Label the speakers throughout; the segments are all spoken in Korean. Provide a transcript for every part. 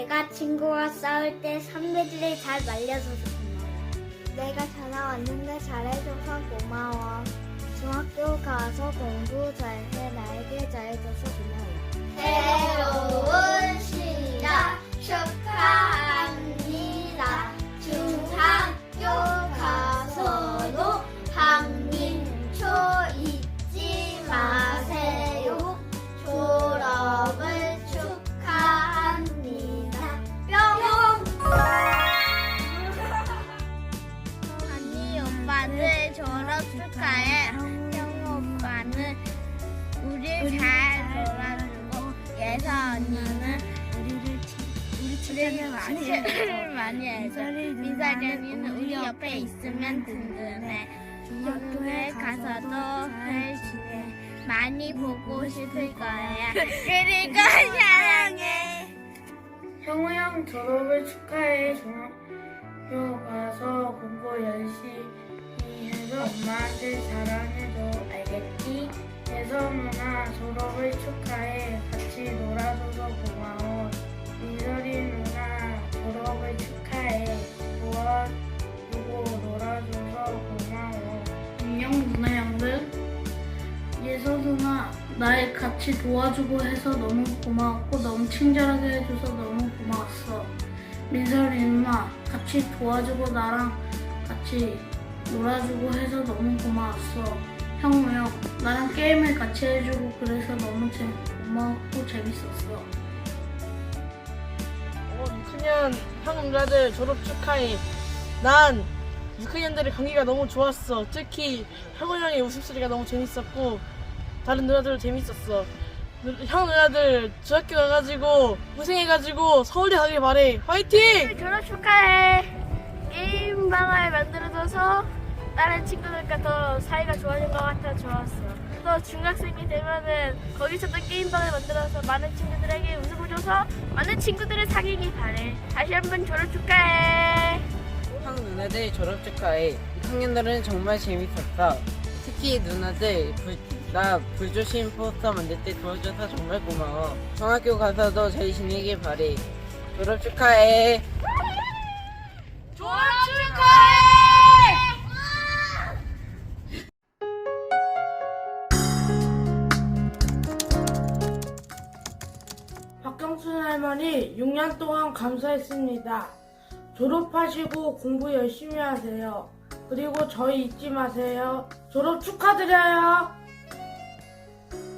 Speaker 1: 내가 친구와 싸울 때 선배들이 잘 말려줘서 고마워. 내가 전화 왔는데 잘해줘서 고마워. 중학교 가서 공부 잘해 나에게 잘해줘서 고마워. 네. 졸업 축하해. 형 오빠는 우리 잘 놀아주고 예서 언니는 우리를 우리를 많이 많이 해서 미사전이는 우리 옆에 있으면 든든해. 중학교에 가서도 열심히 많이 보고 싶을 거야. 그리고 사랑해.
Speaker 2: 형우 형 졸업을 축하해. 중학교 가서 공부 열심히 엄마한테 자랑해줘. 알겠지? 예서 누나 졸업을 축하해. 같이 놀아줘서 고마워. 민설이 누나 졸업을 축하해. 도와주고 놀아줘서 고마워. 인형 누나 형들 예서 누나 날 같이 도와주고 해서 너무 고마웠고 너무 친절하게 해줘서 너무 고마웠어. 민설이 누나 같이 도와주고 나랑 같이 놀아주고 해서 너무 고마웠어. 형우 형 나랑 게임을 같이 해주고 그래서 너무 재, 고마웠고 재밌었어.
Speaker 3: 어, 6학년 형 누나들 졸업 축하해. 난 6학년들의 관계가 너무 좋았어. 특히 형우 형의 웃음소리가 너무 재밌었고 다른 누나들도 재밌었어. 누- 형 누나들 중학교 가가지고 고생해가지고 서울대 가길 바래. 화이팅!
Speaker 1: 졸업 축하해. 게임 방을 만들어줘서 다른 친구들과 더 사이가 좋아진 것 같아 좋았어. 또 중학생이 되면은 거기서도 게임방을 만들어서 많은 친구들에게 웃음을 줘서 많은 친구들을 사귀길 바래. 다시 한번 졸업 축하해.
Speaker 4: 형 누나들 졸업 축하해. 6학년들은 정말 재밌었어. 특히 누나들 불, 나 불조심 포스터 만들 때 도와줘서 정말 고마워. 중학교 가서도 잘 지내길 바래. 졸업 축하해.
Speaker 3: 졸업
Speaker 2: 할머니 6년 동안 감사했습니다. 졸업하시고 공부 열심히 하세요. 그리고 저희 잊지 마세요. 졸업 축하드려요.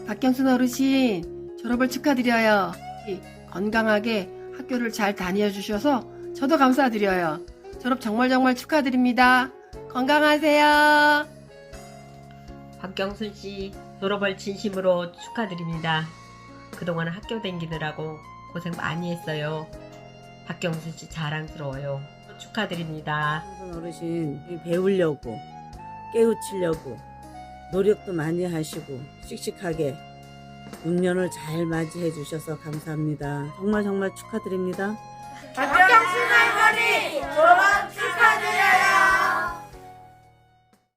Speaker 5: 박경순 어르신 졸업을 축하드려요. 이, 건강하게 학교를 잘 다녀주셔서 저도 감사드려요. 졸업 정말 정말 축하드립니다. 건강하세요.
Speaker 6: 박경순 씨 졸업을 진심으로 축하드립니다. 그동안 학교 댕기느라고 고생 많이 했어요. 박경순 씨 자랑스러워요. 축하드립니다.
Speaker 7: 황선 어르신 배우려고 깨우치려고 노력도 많이 하시고 씩씩하게 6년을 잘 맞이해 주셔서 감사합니다. 정말 정말 축하드립니다.
Speaker 2: 박경순 할머니 졸업 축하드려요.